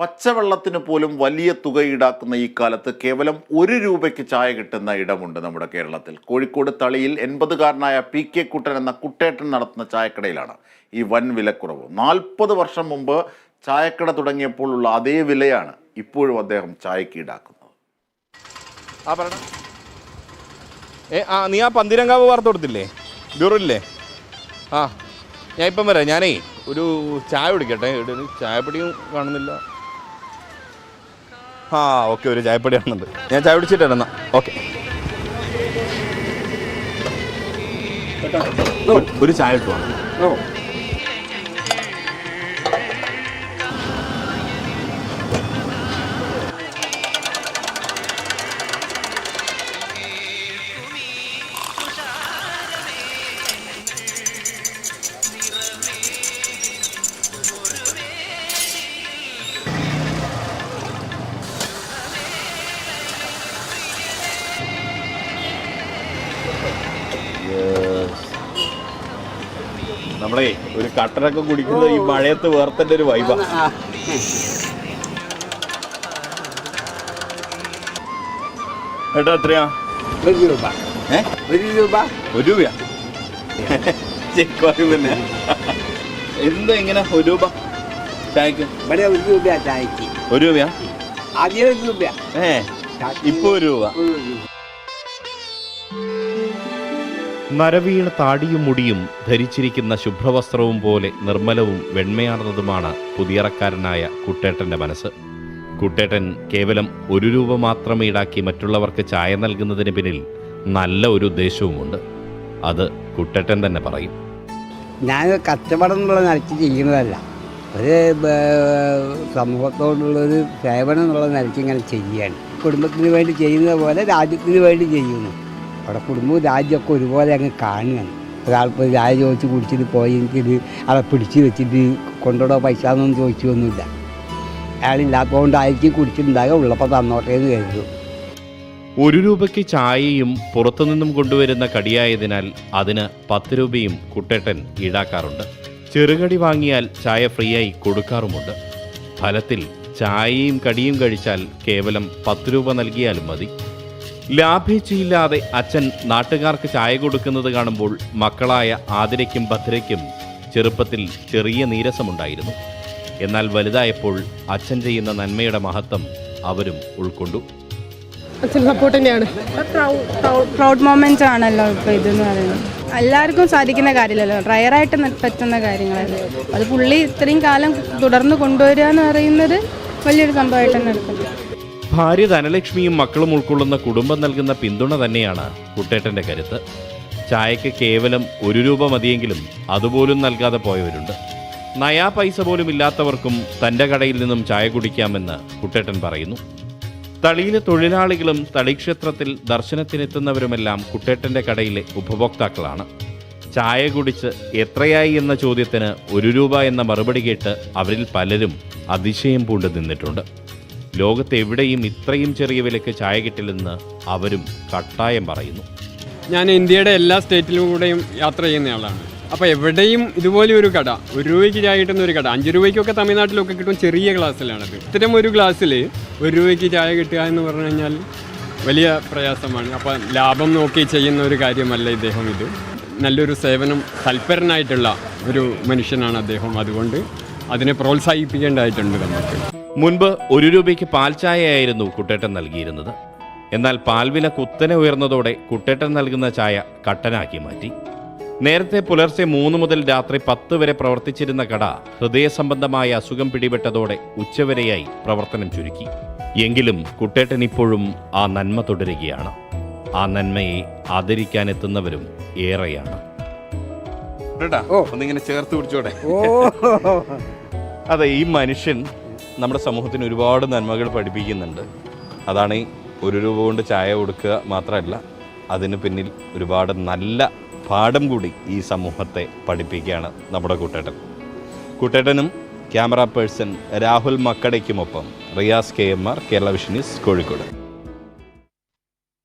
പച്ചവെള്ളത്തിന് പോലും വലിയ തുക ഈടാക്കുന്ന ഈ കാലത്ത് കേവലം ഒരു രൂപയ്ക്ക് ചായ കിട്ടുന്ന ഇടമുണ്ട് നമ്മുടെ കേരളത്തിൽ. കോഴിക്കോട് തളിയിൽ എൺപതുകാരനായ പി കെ കുട്ടൻ എന്ന കുട്ടേട്ടൻ നടത്തുന്ന ചായക്കടയിലാണ് ഈ വൻ വിലക്കുറവ്. നാൽപ്പത് വർഷം മുമ്പ് ചായക്കട തുടങ്ങിയപ്പോൾ ഉള്ള അതേ വിലയാണ് ഇപ്പോഴും അദ്ദേഹം ചായക്ക് ഈടാക്കുന്നത്. ആ പറയണ. ഏ ആ നീ ആ പന്തിരങ്കാവ് വാർത്ത കൊടുത്തില്ലേ? ബ്യൂറില്ലേ ആ ഞാൻ ഇപ്പം വരാം. ഞാനേ ഒരു ചായ കുടിക്കട്ടെ. ചായപ്പൊടിയും കാണുന്നില്ല. ആ ഓക്കെ ഒരു ചായപ്പൊടി കാണുന്നുണ്ട് ഞാൻ ചായ കുടിച്ചിട്ട് എന്നാ. ഓക്കെ. ഒരു ചായ കിട്ടുവാ നമ്മളെ ഒരു കട്ടനൊക്കെ കുടിക്കുന്നത് ഈ മഴയത്ത് വേർത്തന്റെ ഒരു വൈബാണ് ഏട്ടാ എത്രയാ? ഒരു രൂപ. ഏ? ഒരു രൂപ? ഒരു രൂപയാ? ചെക്കുവായി പിന്നെ. എന്താ ഇങ്ങനെ ഒരു രൂപ? ചായക്ക്? ഇവിടെ ഒരു രൂപ ചായക്ക്. ഒരു രൂപയാ? ആദ്യം ഒരു രൂപ ഏ ഇപ്പൊ ഒരു രൂപ. നരവീണ താടിയും മുടിയും ധരിച്ചിരിക്കുന്ന ശുഭ്രവസ്ത്രവും പോലെ നിർമ്മലവും വെണ്മയാർന്നതുമാണ് പുതിയറക്കാരനായ കുട്ടേട്ടന്റെ മനസ്സ്. കുട്ടേട്ടൻ കേവലം ഒരു രൂപ മാത്രം ഈടാക്കി മറ്റുള്ളവർക്ക് ചായ നൽകുന്നതിന് പിന്നിൽ നല്ല ഒരു ഉദ്ദേശവുമുണ്ട്. അത് കുട്ടേട്ടൻ തന്നെ പറയും. ഞാൻ കച്ചവടം എന്നുള്ള നിലയ്ക്ക് ചെയ്യുന്നതല്ല. ഒരു സമൂഹത്തോടുള്ളൊരു സേവനം എന്നുള്ള നിലയ്ക്ക് ഇങ്ങനെ ചെയ്യുകയാണ്. കുടുംബത്തിന് വേണ്ടി ചെയ്യുന്നത് പോലെ രാജ്യത്തിന് വേണ്ടി ചെയ്യുന്നു. അവിടെ കുടുംബവും രാജ്യമൊക്കെ ഒരുപോലെ അങ്ങ് കാണുകയാണ്. ഒരാളിപ്പോൾ ചായ ചോദിച്ച് കുടിച്ചിട്ട് പോയി എനിക്കിത് അവിടെ പിടിച്ച് വെച്ചിട്ട് കൊണ്ടോടോ പൈസ എന്നൊന്നും ചോദിച്ചൊന്നുമില്ല. അയാളില്ലാത്തതുകൊണ്ടായിരിക്കും കുടിച്ചിട്ടുണ്ടാകുക ഉള്ളപ്പോൾ തന്നോട്ടേ എന്ന് കരുതും ഒരു രൂപയ്ക്ക് ചായയും പുറത്തുനിന്നും കൊണ്ടുവരുന്ന കടിയായതിനാൽ അതിന് പത്ത് രൂപയും കുട്ടേട്ടൻ ഈടാക്കാറുണ്ട്. ചെറുകടി വാങ്ങിയാൽ ചായ ഫ്രീയായി കൊടുക്കാറുമുണ്ട്. ഫലത്തിൽ ചായയും കടിയും കഴിച്ചാൽ കേവലം പത്ത് രൂപ നൽകിയാലും മതി. ലാഭേച്ഛയില്ലാതെ അച്ഛൻ നാട്ടുകാർക്ക് ചായ കൊടുക്കുന്നത് കാണുമ്പോൾ മക്കളായ ആതിരയ്ക്കും ഭദ്രയ്ക്കും ചെറുപ്പത്തിൽ ചെറിയ നീരസമുണ്ടായിരുന്നു. എന്നാൽ വലുതായപ്പോൾ അച്ഛൻ ചെയ്യുന്ന നന്മയുടെ മഹത്വം അവരും ഉൾക്കൊണ്ടു. അച്ഛൻ സപ്പോർട്ട് തന്നെയാണ്. പ്രൗഡ് മൊമെന്റ്സ് ആണല്ലോ ഇപ്പൊ ഇതെന്ന് പറയുന്നത്. എല്ലാവർക്കും സാധിക്കുന്ന കാര്യമല്ലല്ലോ. റയറായിട്ട് പറ്റുന്ന കാര്യങ്ങളല്ലേ. അത് പുള്ളി ഇത്രയും കാലം തുടർന്ന് കൊണ്ടുവരിക എന്ന് പറയുന്നത് വലിയൊരു സംഭവമായിട്ട് തന്നെ എടുക്കുന്നത്. ഭാര്യ ധനലക്ഷ്മിയും മക്കളും ഉൾക്കൊള്ളുന്ന കുടുംബം നൽകുന്ന പിന്തുണ തന്നെയാണ് കുട്ടേട്ടന്റെ കരുത്ത്. ചായക്ക് കേവലം ഒരു രൂപ മതിയെങ്കിലും അതുപോലും നൽകാതെ പോയവരുണ്ട്. നയാ പൈസ പോലും ഇല്ലാത്തവർക്കും തന്റെ കടയിൽ നിന്നും ചായ കുടിക്കാമെന്ന് കുട്ടേട്ടൻ പറയുന്നു. തളിയിലെ തൊഴിലാളികളും തളിക്ഷേത്രത്തിൽ ദർശനത്തിനെത്തുന്നവരുമെല്ലാം കുട്ടേട്ടന്റെ കടയിലെ ഉപഭോക്താക്കളാണ്. ചായ കുടിച്ച് എത്രയായി എന്ന ചോദ്യത്തിന് ഒരു രൂപ എന്ന മറുപടി കേട്ട് അവരിൽ പലരും അതിശയം പൂണ്ട് നിന്നിട്ടുണ്ട്. ലോകത്തെവിടെയും ഇത്രയും ചെറിയ വിലയ്ക്ക് ചായ കിട്ടില്ലെന്ന് അവരും കട്ടായം പറയുന്നു. ഞാൻ ഇന്ത്യയുടെ എല്ലാ സ്റ്റേറ്റിലും കൂടെയും യാത്ര ചെയ്യുന്നയാളാണ് അപ്പോൾ എവിടെയും ഇതുപോലെ ഒരു കട ഒരു രൂപയ്ക്ക് ചായ കിട്ടുന്ന ഒരു കട അഞ്ച് രൂപയ്ക്കൊക്കെ തമിഴ്നാട്ടിലൊക്കെ കിട്ടും ചെറിയ ഗ്ലാസ്സിലാണത് ഇത്തരം ഒരു ഗ്ലാസ്സിൽ ഒരു രൂപയ്ക്ക് ചായ കിട്ടുക എന്ന് പറഞ്ഞു കഴിഞ്ഞാൽ വലിയ പ്രയാസമാണ്. അപ്പം ലാഭം നോക്കി ചെയ്യുന്ന ഒരു കാര്യമല്ല ഇദ്ദേഹം ഇത്. നല്ലൊരു സേവനം തൽപരനായിട്ടുള്ള ഒരു മനുഷ്യനാണ് അദ്ദേഹം. അതുകൊണ്ട് അതിനെ പ്രോത്സാഹിപ്പിക്കേണ്ടതായിട്ടുണ്ട് നമുക്ക്. മുൻപ് ഒരു രൂപയ്ക്ക് പാൽ ചായയായിരുന്നു കുട്ടേട്ടൻ നൽകിയിരുന്നത്. എന്നാൽ പാൽവില കുത്തനെ ഉയർന്നതോടെ കുട്ടേട്ടൻ നൽകുന്ന ചായ കട്ടനാക്കി മാറ്റി. നേരത്തെ പുലർച്ചെ മൂന്ന് മുതൽ രാത്രി പത്ത് വരെ പ്രവർത്തിച്ചിരുന്ന കട ഹൃദയ സംബന്ധമായ അസുഖം പിടിപെട്ടതോടെ ഉച്ചവരെയായി പ്രവർത്തനം ചുരുക്കി. എങ്കിലും കുട്ടേട്ടൻ ഇപ്പോഴും ആ നന്മ തുടരുകയാണ്. ആ നന്മയെ ആദരിക്കാൻ എത്തുന്നവരും ഏറെയാണ് ഒന്നിങ്ങനെ ചേർത്ത് പിടിച്ചോടെ. അതെ ഈ മനുഷ്യൻ നമ്മുടെ സമൂഹത്തിന് ഒരുപാട് നന്മകൾ പഠിപ്പിക്കുന്നുണ്ട്. അതാണ് ഈ ഒരു രൂപ കൊണ്ട് ചായ കൊടുക്കുക മാത്രമല്ല അതിന് പിന്നിൽ ഒരുപാട് നല്ല പാഠം കൂടി ഈ സമൂഹത്തെ പഠിപ്പിക്കുകയാണ് നമ്മുടെ കൂട്ടേട്ടൻ. കൂട്ടേട്ടനും camera person Rahul മക്കടയ്ക്കുമൊപ്പം Riyas K M R Kerala Vision Kozhikode.